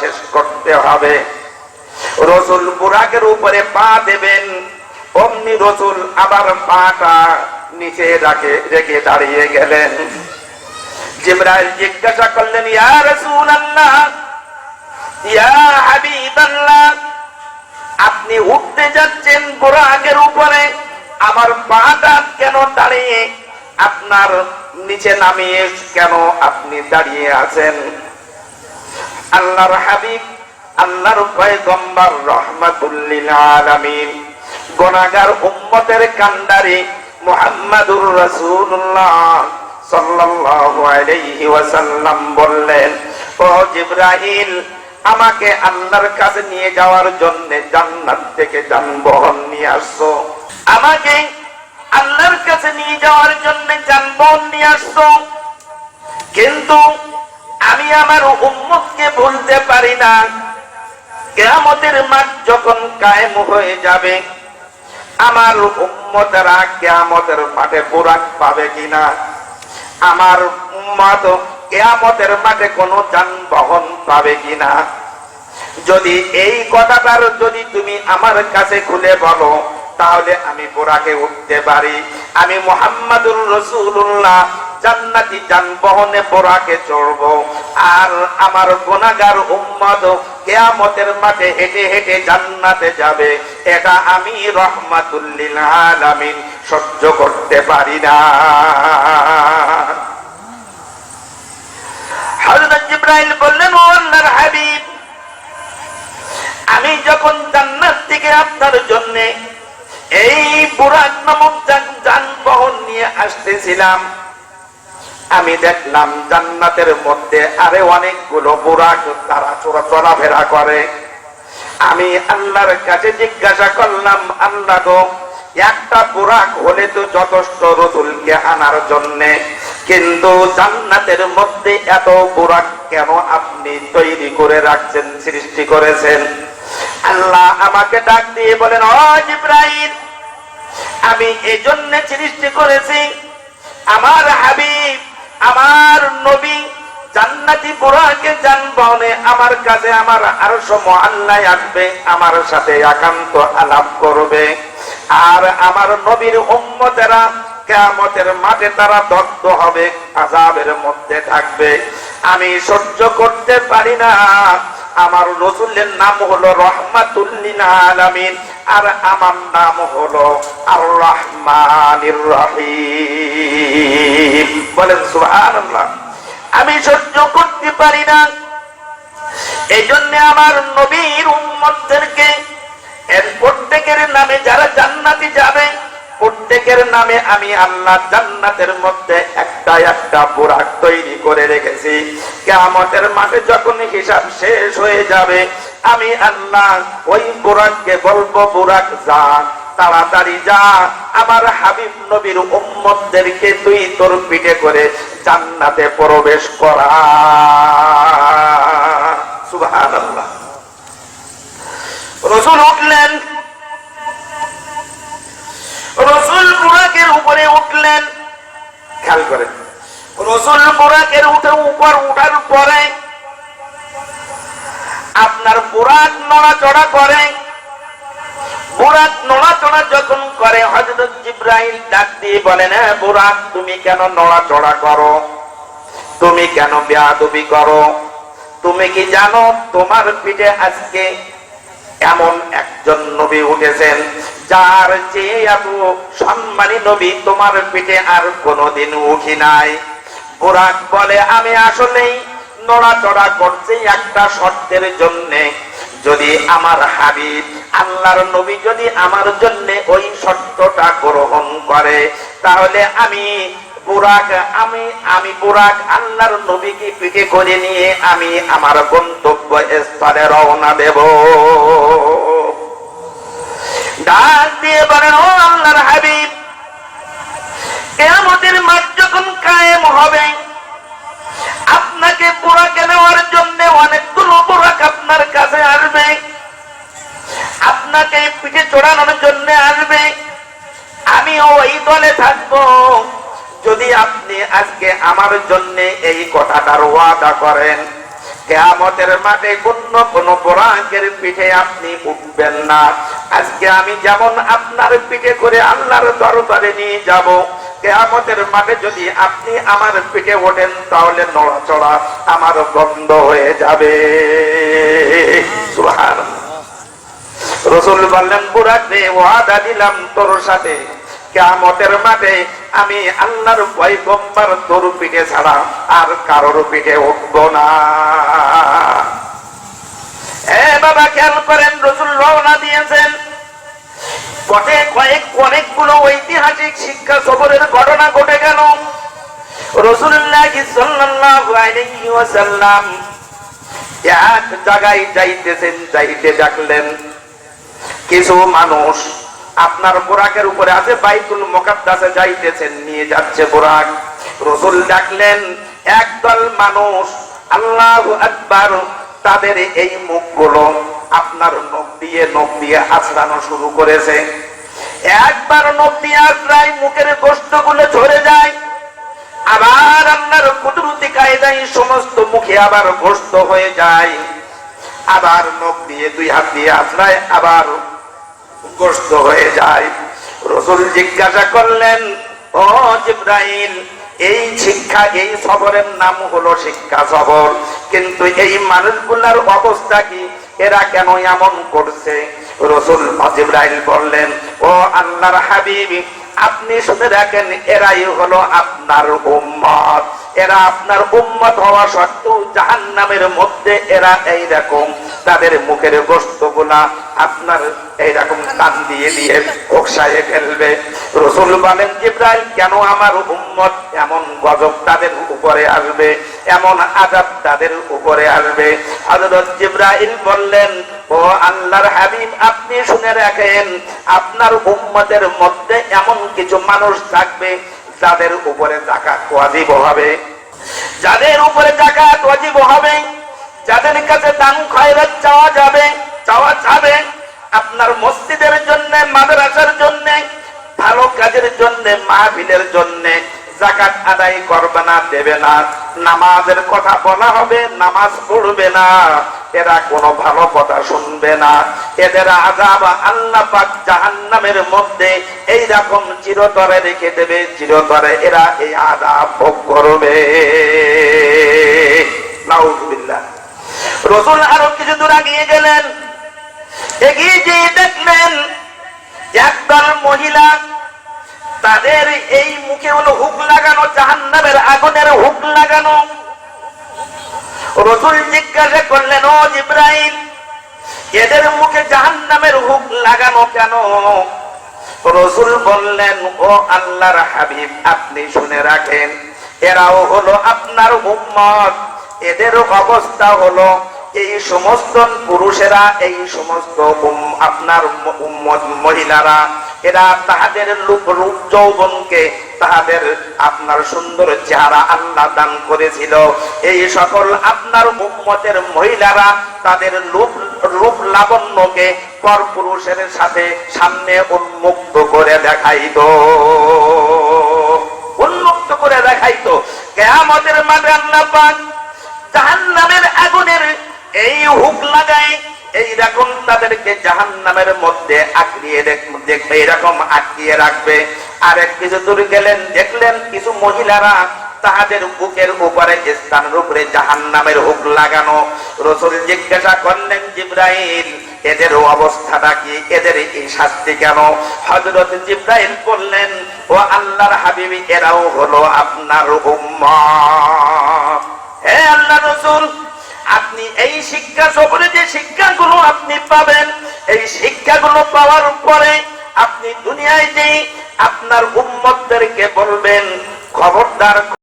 শেষ করতে হবে। রসুল বুরাকের উপরে পা দেবেন, অমনি রসুল আবার পাটা নিচে রাখে, রেখে দাঁড়িয়ে গেলেন। জিব্রাইল জিজ্ঞাসা করলেন, ইয়া রাসূলুল্লাহ, ইয়া হাবিবাল্লাহ, আপনি উঠতে যাচ্ছেন বুরাকের উপরে, আমার পাটা কেন দাঁড়িয়ে, আপনার নিচে নামিয়ে কেন আপনি দাঁড়িয়ে আছেন? আল্লাহর হাবিব, আল্লাহর পয়গম্বর রহমাতুল্লিল আলামিন, গুনাহগার উম্মতের কান্ডারি মুহাম্মাদুর রাসূলুল্লাহ সাল্লাল্লাহু আলাইহি ওয়াসাল্লাম বললেন, ও জিবরাইল, আমাকে আল্লাহর কাছে নিয়ে যাওয়ার জন্য জান্নাত থেকে যানবাহন নিয়ে আসছো। আমাকে আল্লাহর কাছে নিয়ে যাওয়ার জন্য যানবাহন নিয়ে আসছো। কিন্তু আমি আমার উম্মতকে বলতে পারি না। কেয়ামতের মাঠ যখন কায়েম হয়ে যাবে, আমার উম্মতেরা কেয়ামতের মাঠে বোরাক পাবে কিনা? আমার উম্মত কেয়ামতের মাঠে কোনো যানবাহন পাবে কিনা? যদি এই কথাটার যদি তুমি আমার কাছে খুলে বলো, তাহলে আমি বোরাকে উঠতে পারি। আমি মোহাম্মদুর রসুল্লাহ জান্নাতি যানবাহনে বোরাকে চড়বো। আর আমার গোনাগার উম্মদ কেয়ামতের মাঠে হেঁটে হেঁটে জান্নাতে যাবে। এটা আমি রহমাতুল্লিল আলামিন সহ্য করতে পারি না। হযরত জিব্রাইল বললেন, ও আল্লাহর হাবিব, আমি যখন জান্নাত থেকে আপনার জন্য এই বুরাক নামক যান- যানবাহন নিয়ে আসতেছিলাম আমি দেখলাম জান্নাতের মধ্যে আরে অনেকগুলো বুরাক তারা চোরা চলাফেরা করে। আমি আল্লাহর কাছে জিজ্ঞাসা করলাম, আল্লাহ গো, একটা বুরাক হলে তো যথেষ্ট রসুলকে আনার জন্যে। কিন্তু জান্নাতের মধ্যে এত বুরাক কেন আপনি তৈরি করে রাখছেন, সৃষ্টি করেছেন? আল্লাহ আমাকে ডাক দিয়ে বলেন, ও আমি এই জন্য সৃষ্টি করেছি। আমার হাবিব আমার নবী জান্নাতি বুড়াকে জানবনে আমার কাছে আমার আর আল্লাহ আসবে, আমার সাথে একান্ত আলাপ করবে। আর আমার নবীর উম্মতেরা কেয়ামতের মাঠে তারা দগ্ধ হবে আজাবের মধ্যে থাকবে। আমি সহ্য করতে পারি না। আমার রসুলের নাম হলো রহমাতুল্লিন আলামিন, আর আমার নাম হলো আর রহমানির রহিম। বলেন সুবহানাল্লাহ। আমি সহ্য করতে পারি না। এই জন্য আমার নবীর উম্মতদেরকে এর প্রত্যেকের নামে যারা জান্নাতি যাবে প্রত্যেকের নামে আমি আল্লাহ জান্নাতের মধ্যে একটা একটা বুরাক তৈরি করে রেখেছি। কেয়ামতের মাঠে যখন হিসাব শেষ হয়ে যাবে, আমি আল্লাহ ওই বুরাককে বলব, বুরাক যা, তাড়াতাড়ি যা। আমার হাবিব নবীর উম্মতদেরকে তুই তোর পিঠে করে জান্নাতে প্রবেশ করা। সুবহানাল্লাহ। রসুল উঠলেন রসুল বুরাকের উপরে উঠলেন খেয়াল করেন রসুল বুরাকের উঠে উপর উঠার পরে আপনার বুরাক নড়াচড়া করে। বুরাক নড়াচড়া যখন করে হজরত ডাক দিয়ে বলেন হ্যাঁ বুরাক তুমি কেন নড়াচড়া করো? তুমি কেন বেয়াদবি করো? তুমি কি জানো, তোমার পিঠে আজকে এমন একজন নবী উঠেছেন যার যে এত সম্মানী নবী তোমার পিঠে আর কোনোদিন উঠি নাই। বোরাক বলে, আমি আসলেই নড়াচড়া করছি একটা শর্তের জন্যে। যদি আমার হাবিব আল্লাহর নবী যদি আমার জন্য ওই শর্তটা গ্রহণ করে, তাহলে আমি বুরাক, আমি আমি বুরাক আল্লাহর নবীকে পিঠে করে নিয়ে আমি আমার গন্তব্য স্থলে রওনা দেব। ডাক দিয়ে বলেন, ও আল্লাহর হাবিব, কেয়ামতের মাঠ যখন কায়েম হবে, আপনাকে বুরাকে নেওয়ার জন্য অনেকগুলো বুরাক আপনার কাছে আসবে। আপনাকে পিঠে চড়ানোর জন্য আসবে। আমি ওই দলে থাকব। যদি আপনি আজকে আমার জন্য এই কথাটার ওয়াদা করেন কেয়ামতের মাঠে কোন কোন বোরাকের পিঠে আপনি উঠবেন না। আজকে আমি যেমন আপনার পিঠে করে আল্লাহর দরবারে নিয়ে যাব, কেয়ামতের মাঠে যদি আপনি আমার পিঠে ওঠেন তাহলে নড়াচড়া আমার বন্ধ হয়ে যাবে। রসুল বললেন, বুড়াক ওয়াদা দিলাম তোর সাথে। কেয়ামতের মাঠে আমি আল্লাহর পয়গম্বর তোর পিঠে ছাড়া আর কারোর পিঠে উঠব না। বাবা, খেয়াল করেন, রসুল রওনা দিয়েছেন। পথে কয়েক অনেকগুলো ঐতিহাসিক শিক্ষা সফরের ঘটনা ঘটে গেল। রসুল্লাহ এক জায়গায় যাইতেছেন, যাইতে ডাকলেন কিছু মানুষ আপনার বোরাকের উপরে আছে, বাইতুল মোকাদ্দাসে যাইতেছেন, নিয়ে যাচ্ছে বোরাক। রসুল ডাকলেন, একদল মানুষ, আল্লাহ আকবার, তাদের এই মুখগুলো আপনার নখ দিয়ে নখ দিয়ে আছড়ানো শুরু করেছে। একবার নখ দিয়ে আছড়াই মুখের গোষ্ঠগুলো ঝরে যায়। আবার আল্লাহর কুদরতি কায়দায় সমস্ত মুখে আবার গোস্ত হয়ে যায়। আবার নখ দিয়ে, দুই হাত দিয়ে আছড়ায়, আবার হয়ে যায়। রসুল জিজ্ঞাসা করলেন, ও এই শিক্ষা, এই সবরের নাম হলো শিক্ষা সবর। কিন্তু এই মানুষগুলার অবস্থা কি? এরা কেন এমন করছে? রসুল জিব্রাইল বললেন, ও আল্লাহর হাবিব, আপনি শুনে রাখেন, এরাই হলো আপনার উম্মত। এরা আপনার উম্মত হওয়া সত্ত্বেও জাহান নামের মধ্যে এরা এইরকম তাদের মুখের গোস্তগুলা আপনার এইরকম কান দিয়ে দিয়ে ওকসায়ে ফেলবে। রসুল বলেন, জিব্রাইল, কেন আমার উম্মত এমন গজব তাদের উপরে আসবে? এমন আজাব তাদের উপরে আসবে? হযরত জিব্রাইল বললেন, ও আল্লাহর হাবিব, আপনি শুনে রাখেন, আপনার উম্মতের মধ্যে এমন কিছু মানুষ থাকবে যাদের উপরে জাকাত ওয়াজিব হবে। যাদের উপরে জাকাত ওয়াজিব হবে, যাদের কাছে দান খয়রাত চাওয়া যাবে চাওয়া যাবে, আপনার মসজিদের জন্য, মাদ্রাসার জন্য, ভালো কাজের জন্য, মাহফিলের জন্য জাকাত আদায় করবে না, দেবে না। নামাজের কথা বলা হবে, নামাজ পড়বে না। এরা কোনো ভালো কথা শুনবে না। এদের আজাব আল্লাহ পাক জাহান্নামের মধ্যে এই রকম চিরতরে রেখে দেবে, চিরতরে এরা এই আজাব ভোগ করবে। নাউজুবিল্লাহ। রসুল আরও কিছু দূর এগিয়ে গেলেন। এগিয়ে যেয়ে দেখলেন, একদল মহিলা তাদের এই মুখে হলো হুক লাগানো, জাহান্নামের আগুনের হুক লাগানো। রসুল জিজ্ঞাসা করলেন, ও জিব্রাইল, এদের মুখে জাহান্নামের হুক লাগানো কেন? রসুল বললেন, ও আল্লাহর হাবিব, আপনি শুনে রাখেন, এরাও হলো আপনার উম্মত। এদের অবস্থা হলো, এই সমস্ত পুরুষেরা, এই সমস্ত আপনার উম্মত মহিলারা, এরা তাহাদের রূপ, যৌবনকে তাহাদের আপনার সুন্দর চেহারা আল্লাহ দান করেছিল। এই সকল আপনার উম্মতের মহিলারা তাদের রূপ রূপ লাবণ্যকে পর পুরুষের সাথে সামনে উন্মুক্ত করে দেখাইতো। উন্মুক্ত করে দেখাইতো। কেয়ামতের মাঝে আল্লাহ পাক জাহান্নামের আগুনের এই হুক লাগায় এইরকম তাদেরকে জাহান্নামের মধ্যে আঁকড়িয়ে দেখবে এইরকম আটকিয়ে রাখবে। আর এক কিছু দূর গেলেন, দেখলেন কিছু মহিলারা তাহাদের বুকের উপরে স্থানের উপরে জাহান্নামের হুক লাগানো। রসুল জিজ্ঞাসা করলেন, জিব্রাইল, এদের অবস্থাটা কি? এদের এই শাস্তি কেন? হজরত জিব্রাইল বললেন, ও আল্লাহর হাবিবি, এরাও হলো আপনার হে আল্লাহ রসুল, আপনি এই শিক্ষা সফরে যে শিক্ষাগুলো আপনি পাবেন, এই শিক্ষাগুলো পাওয়ার পরে আপনি দুনিয়ায় যে আপনার উম্মতদেরকে বলবেন খবরদার